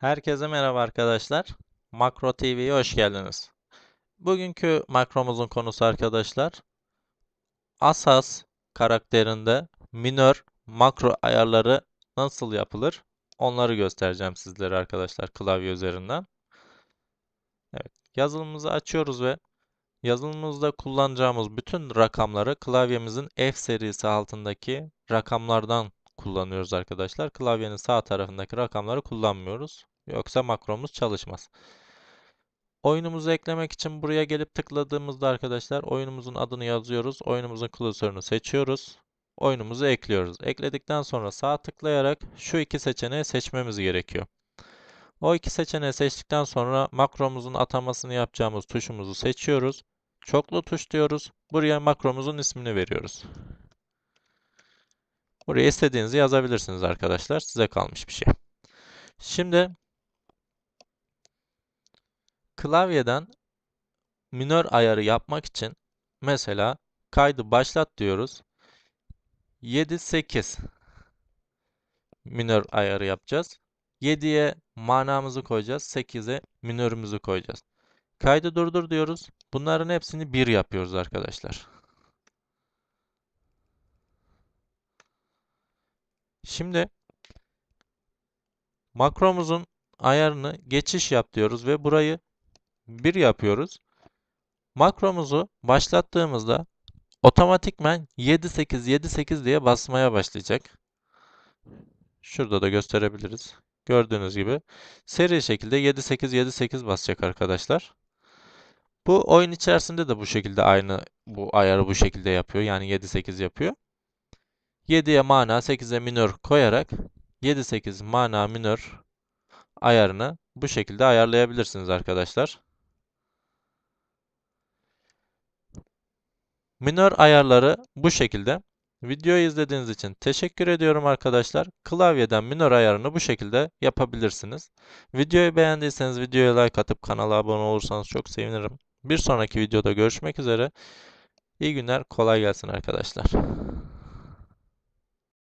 Herkese merhaba arkadaşlar. Makro TV'ye hoş geldiniz. Bugünkü makromuzun konusu arkadaşlar Asas karakterinde minör makro ayarları nasıl yapılır? Onları göstereceğim sizlere arkadaşlar klavye üzerinden. Evet, yazılımımızı açıyoruz ve yazılımımızda kullanacağımız bütün rakamları klavyemizin F serisi altındaki rakamlardan kullanıyoruz arkadaşlar. Klavyenin sağ tarafındaki rakamları kullanmıyoruz. Yoksa makromuz çalışmaz. Oyunumuzu eklemek için buraya gelip tıkladığımızda arkadaşlar oyunumuzun adını yazıyoruz. Oyunumuzun klasörünü seçiyoruz. Oyunumuzu ekliyoruz. Ekledikten sonra sağ tıklayarak şu iki seçeneği seçmemiz gerekiyor. O iki seçeneği seçtikten sonra makromuzun atamasını yapacağımız tuşumuzu seçiyoruz. Çoklu tuş diyoruz. Buraya makromuzun ismini veriyoruz. Buraya istediğinizi yazabilirsiniz arkadaşlar. Size kalmış bir şey. Şimdi klavyeden minör ayarı yapmak için mesela kaydı başlat diyoruz. 7 8 minör ayarı yapacağız. 7'ye manamızı koyacağız. 8'e minörümüzü koyacağız. Kaydı durdur diyoruz. Bunların hepsini 1 yapıyoruz arkadaşlar. Şimdi makromuzun ayarını geçiş yap diyoruz ve burayı 1 yapıyoruz. Makromuzu başlattığımızda otomatikmen 78 78 diye basmaya başlayacak. Şurada da gösterebiliriz. Gördüğünüz gibi seri şekilde 78 78 basacak arkadaşlar. Bu oyun içerisinde de bu şekilde aynı bu ayarı bu şekilde yapıyor. Yani 7 8 yapıyor. 7'ye mana 8'e minör koyarak 7 8 mana minör ayarını bu şekilde ayarlayabilirsiniz arkadaşlar. Minör ayarları bu şekilde. Videoyu izlediğiniz için teşekkür ediyorum arkadaşlar. Klavyeden minör ayarını bu şekilde yapabilirsiniz. Videoyu beğendiyseniz videoya like atıp kanala abone olursanız çok sevinirim. Bir sonraki videoda görüşmek üzere. İyi günler, kolay gelsin arkadaşlar.